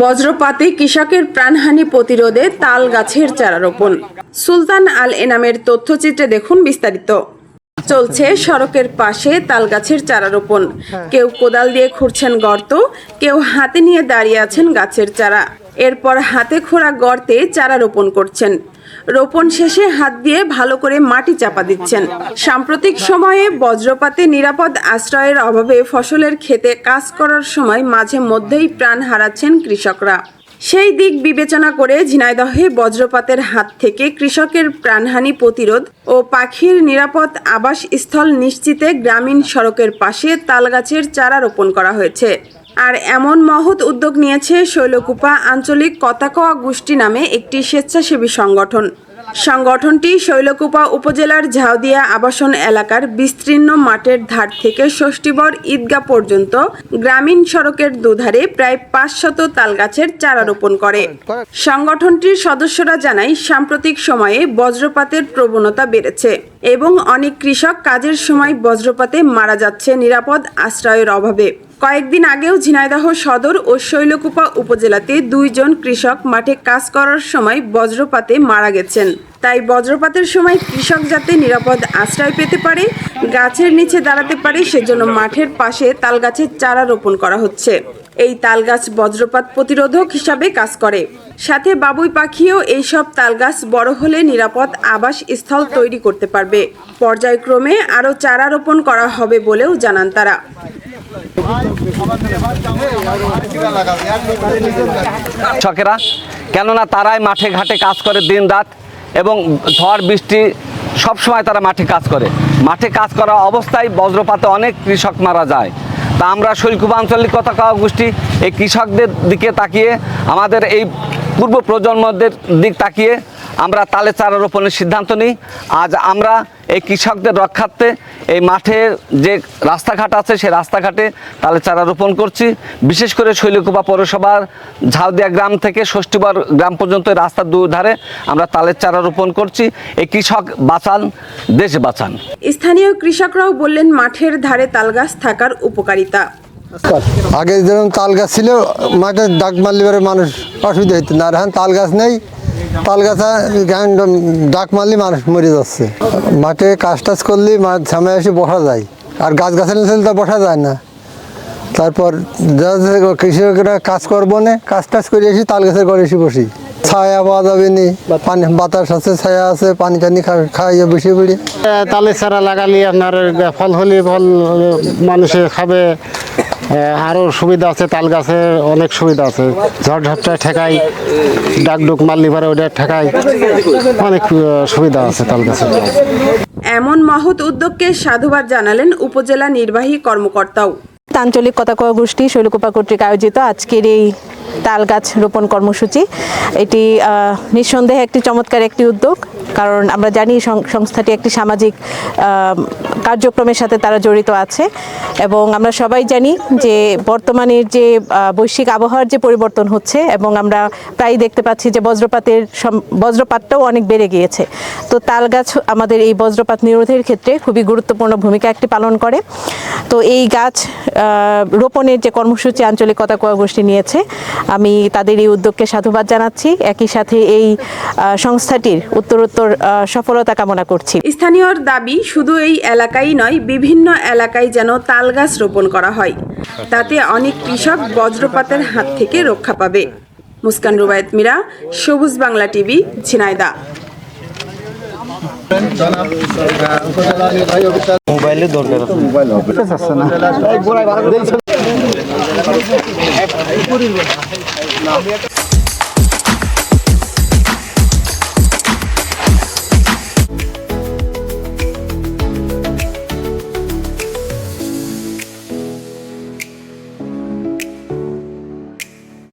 বজ্রপাতে কৃষকের প্রাণহানি প্রতিরোধে তাল গাছের চারা রোপণ সুলতান আল এনামের তথ্যচিত্রে দেখুন বিস্তারিত। চলছে সড়কের পাশে তাল গাছের চারা রোপণ কেউ কোদাল দিয়ে খুঁড়ছেন গর্ত, কেউ হাতে নিয়ে দাঁড়িয়ে আছেন গাছের চারা। এরপর হাতে খোঁড়া গর্তে চারা রোপণ করছেন। রোপণ শেষে হাত দিয়ে ভালো করে মাটি চাপা দিচ্ছেন। সাম্প্রতিক সময়ে বজ্রপাতে নিরাপদ আশ্রয়ের অভাবে ফসলের ক্ষেতে কাজ করার সময় মাঝে মধ্যেই প্রাণ হারাচ্ছেন কৃষকরা। সেই দিক বিবেচনা করে ঝিনাইদহে বজ্রপাতের হাত থেকে কৃষকের প্রাণহানি প্রতিরোধ ও পাখির নিরাপদ আবাস স্থল নিশ্চিতে গ্রামীণ সড়কের পাশে তালগাছের চারা রোপণ করা হয়েছে। আর এমন মহৎ উদ্যোগ নিয়েছে শৈলকুপা আঞ্চলিক কতাকোয়া গোষ্ঠী নামে একটি স্বেচ্ছাসেবী সংগঠন। সংগঠনটি শৈলকুপা উপজেলার ঝাউদিয়া আবাসন এলাকার বিস্তীর্ণ মাঠের ধার থেকে ষষ্ঠীবর ঈদগাহ পর্যন্ত গ্রামীণ সড়কের দুধারে প্রায় পাঁচশত তালগাছের চারা রোপণ করে। সংগঠনটির সদস্যরা জানায়, সাম্প্রতিক সময়ে বজ্রপাতের প্রবণতা বেড়েছে এবং অনেক কৃষক কাজের সময় বজ্রপাতে মারা যাচ্ছে নিরাপদ আশ্রয়ের অভাবে। কয়েকদিন আগেও ঝিনাইদহ সদর ও শৈলকুপা উপজেলাতে দুইজন কৃষক মাঠে কাজ করার সময় বজ্রপাতে মারা গেছেন। তাই বজ্রপাতের সময় কৃষক যাতে নিরাপদ আশ্রয় পেতে পারে, গাছের নিচে দাঁড়াতে পারে, সেজন্য মাঠের পাশে তালগাছের চারা রোপণ করা হচ্ছে। এই তালগাছ বজ্রপাত প্রতিরোধক হিসাবে কাজ করে। সাথে বাবুই পাখিও এইসব তালগাছ বড় হলে নিরাপদ আবাস স্থল তৈরি করতে পারবে। পর্যায়ক্রমে আরও চারা রোপণ করা হবে বলেও জানান তারা। কৃষকেরা কেননা তারাই মাঠে ঘাটে কাজ করে দিন রাত এবং ঝড়, বৃষ্টি সব সময় তারা মাঠে কাজ করে। মাঠে কাজ করা অবস্থায় বজ্রপাতে অনেক কৃষক মারা যায়। তা আমরা শৈলকুপা আঞ্চলিক কথা কওয়া গোষ্ঠী, এই কৃষকদের দিকে তাকিয়ে, আমাদের এই পূর্ব প্রজন্মদের দিক তাকিয়ে আমরা তালে চারা রোপণের সিদ্ধান্ত নিই। আজ আমরা এই কৃষকদের রক্ষার্থে এই মাঠের যে রাস্তাঘাট আছে সেই রাস্তাঘাটে তালে চারা রোপণ করছি। বিশেষ করে শৈলকুপা পৌরসভার ঝাউদিয়া গ্রাম থেকে ষষ্ঠীবার গ্রাম পর্যন্ত এই রাস্তার দুধারে আমরা তালের চারা রোপণ করছি। এই কৃষক বাঁচান দেশ বাঁচান। স্থানীয় কৃষকরাও বললেন মাঠের ধারে তালগাছ থাকার উপকারিতা। আগে যেরকম তাল গাছ ছিল মাঠে ডাক মারলে মানুষ অসুবিধা হতো না। আর এখন তাল গাছ নেই তাল গাছা এখন ডাক মারলে মানুষ মরে যাচ্ছে। মাঠে কাজ টাজ করলে সামনে এসে বসা যায়। আর গাছ গাছের নিচে তো বসা যায় না। তারপর কৃষকরা কাজ করব না, কাজ টাজ করে এসে তাল গাছের ঘরে এসে বসি। ছায়া পাওয়া যাবে নি, পানি, বাতাস আছে, ছায়া আছে, পানি টানি খাইয়ে বসে পড়ি। তালে চারা লাগালে আপনার ফল হলে ফল মানুষে খাবে। আহ, আরও সুবিধা আছে তাল গাছে অনেক সুবিধা আছে। ঝড় ঝড়টা ঠেকাই ডাকডুক মারলি পারে ওটা ঠেকাই অনেক সুবিধা আছে তাল গাছে। এমন মহৎ উদ্যোগকে সাধুবাদ জানালেন উপজেলা নির্বাহী কর্মকর্তাও। আঞ্চলিক কথাকোয়া গোষ্ঠী শৈলকুপা কর্তৃক আয়োজিত আজকের এই তাল গাছ রোপণ কর্মসূচি। এটি নিঃসন্দেহে একটি চমৎকার একটি উদ্যোগ, কারণ আমরা জানি সংস্থাটি একটি সামাজিক কার্যক্রমের সাথে তারা জড়িত আছে। এবং আমরা সবাই জানি যে বর্তমানের যে বৈশ্বিক আবহাওয়ার যে পরিবর্তন হচ্ছে, এবং আমরা প্রায় দেখতে পাচ্ছি যে বজ্রপাতের বজ্রপাতটাও অনেক বেড়ে গিয়েছে। তো তাল গাছ আমাদের এই বজ্রপাত নিরোধের ক্ষেত্রে খুবই গুরুত্বপূর্ণ ভূমিকা একটি পালন করে। তো এই গাছ রোপণের যে কর্মসূচি আঞ্চলিক কথাকোয়া গোষ্ঠী নিয়েছে আমি তাদের এই উদ্যোগকে সাধুবাদ জানাচ্ছি। একই সাথে এই সংস্থাটির উত্তরোত্তর সফলতা কামনা করছি। স্থানীয়র দাবি শুধু এই এলাকায় নয় বিভিন্ন এলাকায় যেন তাল গাছ রোপণ করা হয়। তাতে অনেক কৃষক বজ্রপাতের হাত থেকে রক্ষা পাবে। মুস্কান রুবায়ত মিরা সবুজ বাংলা টিভি ঝিনাইদা। মোবাইলে দরকার 固定住了啊